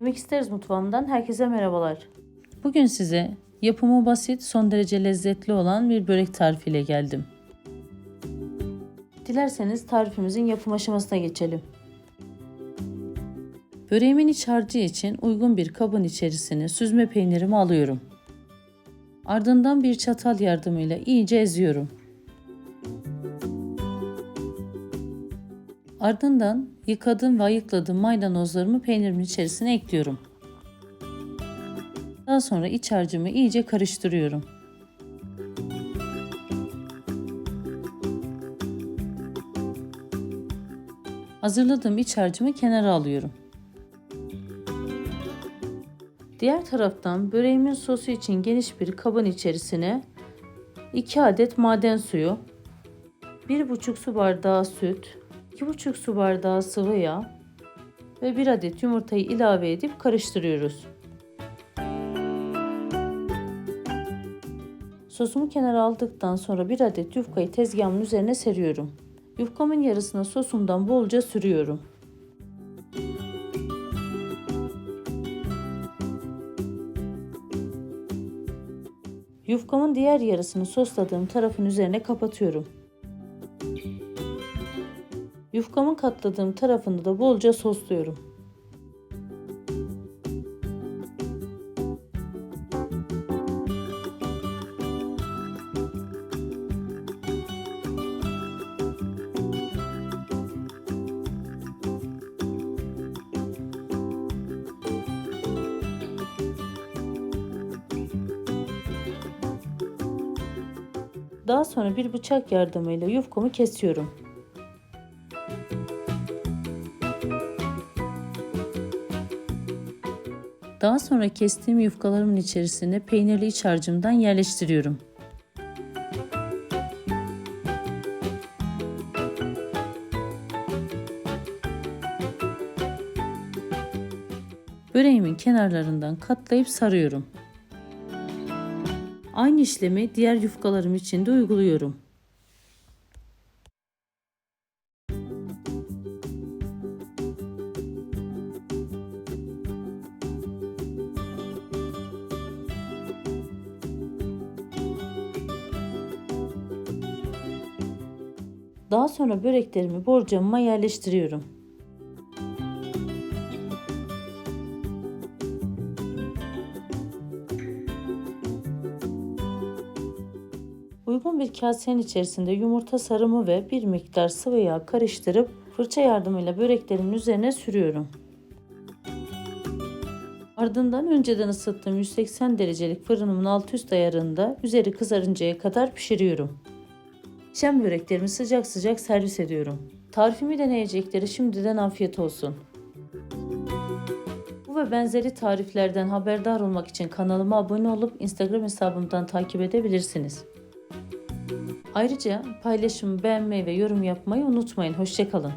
Yemek isteriz mutfağımdan herkese merhabalar. Bugün size yapımı basit, son derece lezzetli olan bir börek tarifiyle geldim. Dilerseniz tarifimizin yapım aşamasına geçelim. Böreğimin iç harcı için uygun bir kabın içerisine süzme peynirimi alıyorum. Ardından bir çatal yardımıyla iyice eziyorum. Ardından yıkadığım ve ayıkladığım maydanozlarımı peynirimin içerisine ekliyorum. Daha sonra iç harcımı iyice karıştırıyorum. Hazırladığım iç harcımı kenara alıyorum. Diğer taraftan böreğimin sosu için geniş bir kabın içerisine 2 adet maden suyu, 1,5 su bardağı süt, 2,5 su bardağı sıvı yağ ve 1 adet yumurtayı ilave edip karıştırıyoruz. Sosumu kenara aldıktan sonra 1 adet yufkayı tezgahımın üzerine seriyorum. Yufkamın yarısına sosumdan bolca sürüyorum. Yufkamın diğer yarısını sosladığım tarafın üzerine kapatıyorum. Yufkamın katladığım tarafını da bolca sosluyorum. Daha sonra bir bıçak yardımıyla yufkamı kesiyorum. Daha sonra kestiğim yufkalarımın içerisine peynirli iç harcımdan yerleştiriyorum. Böreğimin kenarlarından katlayıp sarıyorum. Aynı işlemi diğer yufkalarım için de uyguluyorum. Daha sonra böreklerimi borcamıma yerleştiriyorum. Uygun bir kasenin içerisinde yumurta sarımı ve bir miktar sıvı yağ karıştırıp fırça yardımıyla böreklerimin üzerine sürüyorum. Ardından önceden ısıttığım 180 derecelik fırınımın alt üst ayarında üzeri kızarıncaya kadar pişiriyorum. Şem böreklerimi sıcak sıcak servis ediyorum. Tarifimi deneyecekleri şimdiden afiyet olsun. Bu ve benzeri tariflerden haberdar olmak için kanalıma abone olup Instagram hesabımdan takip edebilirsiniz. Ayrıca paylaşımı beğenmeyi ve yorum yapmayı unutmayın. Hoşçakalın.